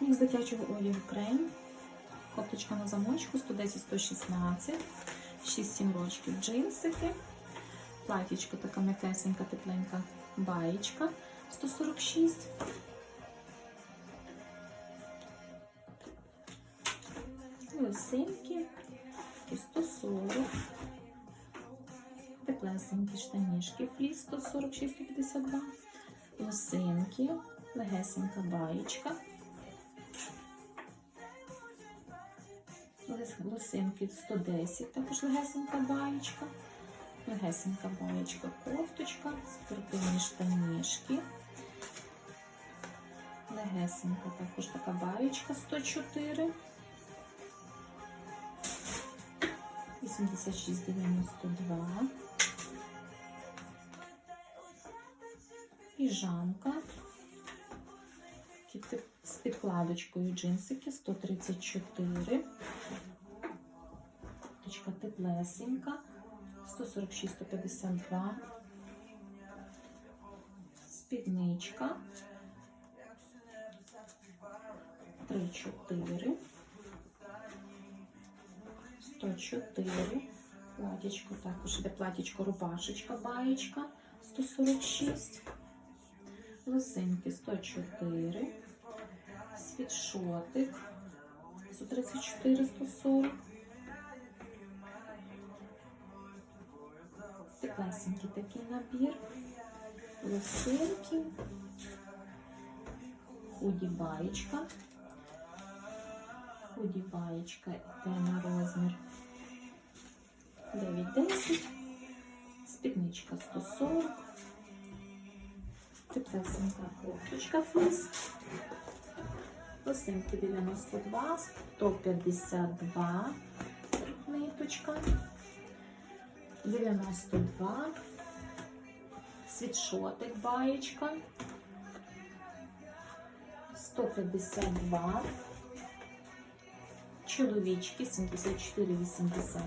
З дитячого одягу крем. Кофточка на замочку 110-116. 6-7 рочків джинсики. Платічко така м'якесенька, тепленька баєчка 146. Лисинки і 140. Теплесенькі штанішки фліс 146-152. Лосинки, легесенька баєчка. Лосинки 110, також легесенька баєчка. Легесенька баєчка, кофточка, спортивні штанішки. Легесенька також така баєчка 104. 86,92. Піжамка. Такі З підкладочкою джинсики 134. Точка теплесенька 146-152. Спідничка 3-4. 104. Платічко також іде платічко, рубашечка, баєчка 146. Лосинки 104. Світшотик 134, 140. Теплесенький такий набір. Лосинки. Худі баєчка. Худі баєчка йде на розмір 9-10. Спідничка 140. Теплесенька кофточка фліс. Лосинки 92, 152 ниточка. 92. Світшотик баєчка. 152. Чоловічки 74,80.